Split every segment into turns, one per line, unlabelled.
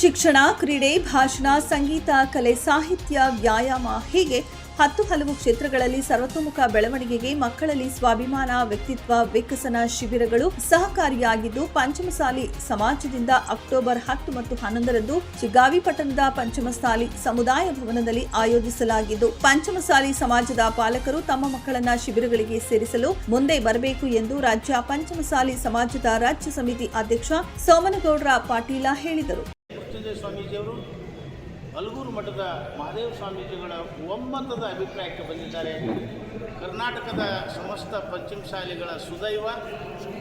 ಶಿಕ್ಷಣ, ಕ್ರೀಡೆ, ಭಾಷಣ, ಸಂಗೀತ, ಕಲೆ, ಸಾಹಿತ್ಯ, ವ್ಯಾಯಾಮ ಹೀಗೆ ಹತ್ತು ಹಲವು ಕ್ಷೇತ್ರಗಳಲ್ಲಿ ಸರ್ವತೋಮುಖ ಬೆಳವಣಿಗೆಗೆ ಮಕ್ಕಳಲ್ಲಿ ಸ್ವಾಭಿಮಾನ, ವ್ಯಕ್ತಿತ್ವ, ವಿಕಸನ ಶಿಬಿರಗಳು ಸಹಕಾರಿಯಾಗಿದ್ದು ಪಂಚಮಸಾಲಿ ಸಮಾಜದಿಂದ ಅಕ್ಟೋಬರ್ ಹತ್ತು ಮತ್ತು ಹನ್ನೊಂದರಂದು ಶಿಗ್ಗಾವಿ ಪಟ್ಟಣದ ಪಂಚಮಸಾಲಿ ಸಮುದಾಯ ಭವನದಲ್ಲಿ ಆಯೋಜಿಸಲಾಗಿದ್ದು ಪಂಚಮಸಾಲಿ ಸಮಾಜದ ಪಾಲಕರು ತಮ್ಮ ಮಕ್ಕಳನ್ನ ಶಿಬಿರಗಳಿಗೆ ಸೇರಿಸಲು ಮುಂದೆ ಬರಬೇಕು ಎಂದು ರಾಜ್ಯ ಪಂಚಮಸಾಲಿ ಸಮಾಜದ ರಾಜ್ಯ ಸಮಿತಿ ಅಧ್ಯಕ್ಷ ಸೋಮನಗೌಡ್ರ ಪಾಟೀಲ ಹೇಳಿದರು.
ಮೃತ್ಯುಂಜಯ ಸ್ವಾಮೀಜಿಯವರು ಹಲಗೂರು ಮಠದ ಮಹಾದೇವ ಸ್ವಾಮೀಜಿಗಳ ಒಮ್ಮತದ ಅಭಿಪ್ರಾಯಕ್ಕೆ ಬಂದಿದ್ದಾರೆ. ಕರ್ನಾಟಕದ ಸಮಸ್ತ ಪಂಚಮಸಾಲಿಗಳ ಸುದೈವ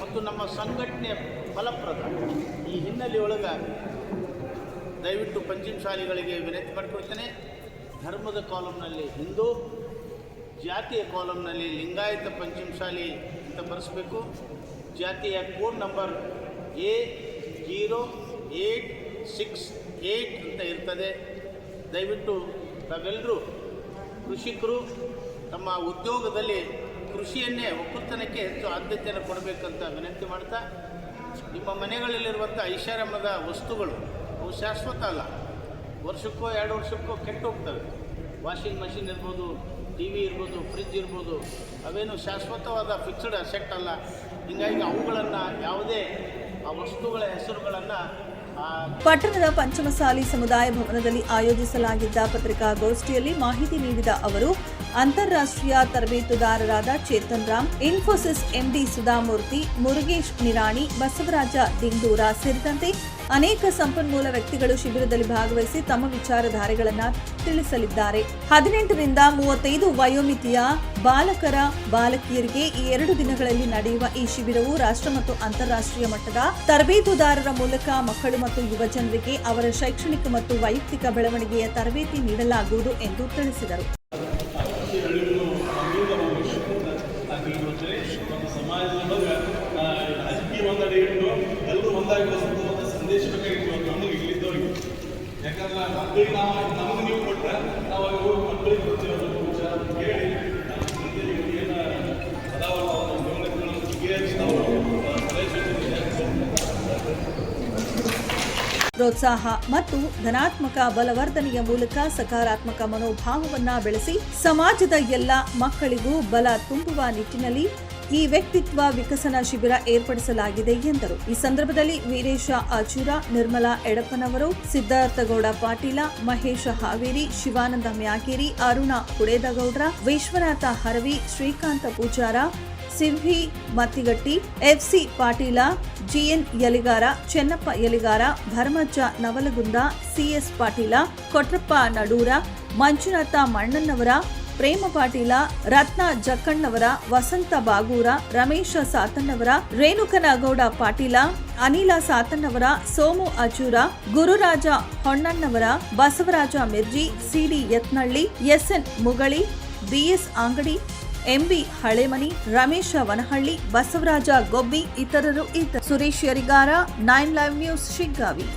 ಮತ್ತು ನಮ್ಮ ಸಂಘಟನೆ ಫಲಪ್ರದ ಈ ಹಿನ್ನೆಲೆಯೊಳಗೆ ದಯವಿಟ್ಟು ಪಂಚಮಸಾಲಿಗಳಿಗೆ ವಿನಂತಿ ಮಾಡಿಕೊಡ್ತೇನೆ ಧರ್ಮದ ಕಾಲಮ್ನಲ್ಲಿ ಹಿಂದೂ, ಜಾತಿಯ ಕಾಲಮ್ನಲ್ಲಿ ಲಿಂಗಾಯತ ಪಂಚಮಸಾಲಿ ಅಂತ ಬರೆಸಬೇಕು. ಜಾತಿಯ code number A zero eight six eight ಅಂತ ಇರ್ತದೆ. ದಯವಿಟ್ಟು ತಾವೆಲ್ಲರೂ ಕೃಷಿಕರು ತಮ್ಮ ಉದ್ಯೋಗದಲ್ಲಿ ಕೃಷಿಯನ್ನೇ ಒಕ್ಕಲ್ತನಕ್ಕೆ ಹೆಚ್ಚು ಆದ್ಯತೆಯನ್ನು ಕೊಡಬೇಕಂತ ವಿನಂತಿ ಮಾಡ್ತಾ, ನಿಮ್ಮ ಮನೆಗಳಲ್ಲಿರುವಂಥ ಐಷಾರಾಮದ ವಸ್ತುಗಳು ಅವು ಶಾಶ್ವತ ಅಲ್ಲ. ವರ್ಷಕ್ಕೋ ಎರಡು ವರ್ಷಕ್ಕೋ ಕೆಟ್ಟು ಹೋಗ್ತವೆ ವಾಷಿಂಗ್ ಮಷಿನ್ ಇರ್ಬೋದು, ಟಿ ವಿ ಇರ್ಬೋದು, ಫ್ರಿಜ್ ಇರ್ಬೋದು, ಅವೇನು ಶಾಶ್ವತವಾದ ಫಿಕ್ಸ್ಡ್ ಅಸೆಟ್ ಅಲ್ಲ. ಹೀಗಾಗಿ ಅವುಗಳನ್ನು ಯಾವುದೇ ಆ ವಸ್ತುಗಳ ಹೆಸರುಗಳನ್ನು
ಪಟ್ಟಣದ ಪಂಚಮಸಾಲಿ ಸಮುದಾಯ ಭವನದಲ್ಲಿ ಆಯೋಜಿಸಲಾಗಿದ್ದ ಪತ್ರಿಕಾಗೋಷ್ಠಿಯಲ್ಲಿ ಮಾಹಿತಿ ನೀಡಿದ ಅವರು, ಅಂತಾರಾಷ್ಟ್ರೀಯ ತರಬೇತುದಾರರಾದ ಚೇತನ್ ರಾಮ್, ಇನ್ಫೋಸಿಸ್ ಎಂಡಿ ಸುಧಾಮೂರ್ತಿ, ಮುರುಗೇಶ್ ನಿರಾಣಿ, ಬಸವರಾಜ ದಿಂಡೂರ ಸೇರಿದಂತೆ ಅನೇಕ ಸಂಪನ್ಮೂಲ ವ್ಯಕ್ತಿಗಳು ಶಿಬಿರದಲ್ಲಿ ಭಾಗವಹಿಸಿ ತಮ್ಮ ವಿಚಾರಧಾರೆಗಳನ್ನು ತಿಳಿಸಲಿದ್ದಾರೆ. ಹದಿನೆಂಟರಿಂದ ಮೂವತ್ತೈದು ವಯೋಮಿತಿಯ ಬಾಲಕರ, ಬಾಲಕಿಯರಿಗೆ ಈ ಎರಡು ದಿನಗಳಲ್ಲಿ ನಡೆಯುವ ಈ ಶಿಬಿರವು ರಾಷ್ಟ್ರ ಮತ್ತು ಅಂತಾರಾಷ್ಟ್ರೀಯ ಮಟ್ಟದ ತರಬೇತುದಾರರ ಮೂಲಕ ಮಕ್ಕಳು ಮತ್ತು ಯುವಜನರಿಗೆ ಅವರ ಶೈಕ್ಷಣಿಕ ಮತ್ತು ವೈಯಕ್ತಿಕ ಬೆಳವಣಿಗೆಯ ತರಬೇತಿ ನೀಡಲಾಗುವುದು ಎಂದು ತಿಳಿಸಿದರು.
ಯಾಕಂದ್ರೆ ಮಕ್ಕಳಿಗೆ ನಾವು ನಮಗೆ ನೀವು ಕೊಟ್ಟರೆ ನಾವು
ಪ್ರೋತ್ಸಾಹ ಮತ್ತು ಧನಾತ್ಮಕ ಬಲವರ್ಧನೆಯ ಮೂಲಕ ಸಕಾರಾತ್ಮಕ ಮನೋಭಾವವನ್ನು ಬೆಳೆಸಿ ಸಮಾಜದ ಎಲ್ಲ ಮಕ್ಕಳಿಗೂ ಬಲ ತುಂಬುವ ನಿಟ್ಟಿನಲ್ಲಿ ಈ ವ್ಯಕ್ತಿತ್ವ ವಿಕಸನ ಶಿಬಿರ ಏರ್ಪಡಿಸಲಾಗಿದೆ ಎಂದರು. ಈ ಸಂದರ್ಭದಲ್ಲಿ Veeresha Achura, Nirmala ಎಡಪ್ಪನವರು, Siddharthagowda Patil, Mahesha Haveri, Shivananda Myageri, Aruna Kudedagowdra, Vishwanatha Haravi, Shrikanta Pujara Simhi, Mattigatti FC Patil GN Yaligara, Chennappa Yaligara Bharamajja Navalagunda CS Patil, Kotrappa Nadura, Manjunatha Mannannavara Prema Patil, Ratna Jakkannavara, Vasanta Bagura, Ramesha Satannavara Renukanagowda Patil, Anila Satannavara, Somu Ajura, Gururaja Honnannavara, Basavaraja Mirji CD Yatnalli SN Mugali BS Angadi MB Halemani Ramesha Vanahalli Basavaraja Gobbi ಇತರರು ಇದ್ದರು Suresh Yarigara nine live news Shiggavi.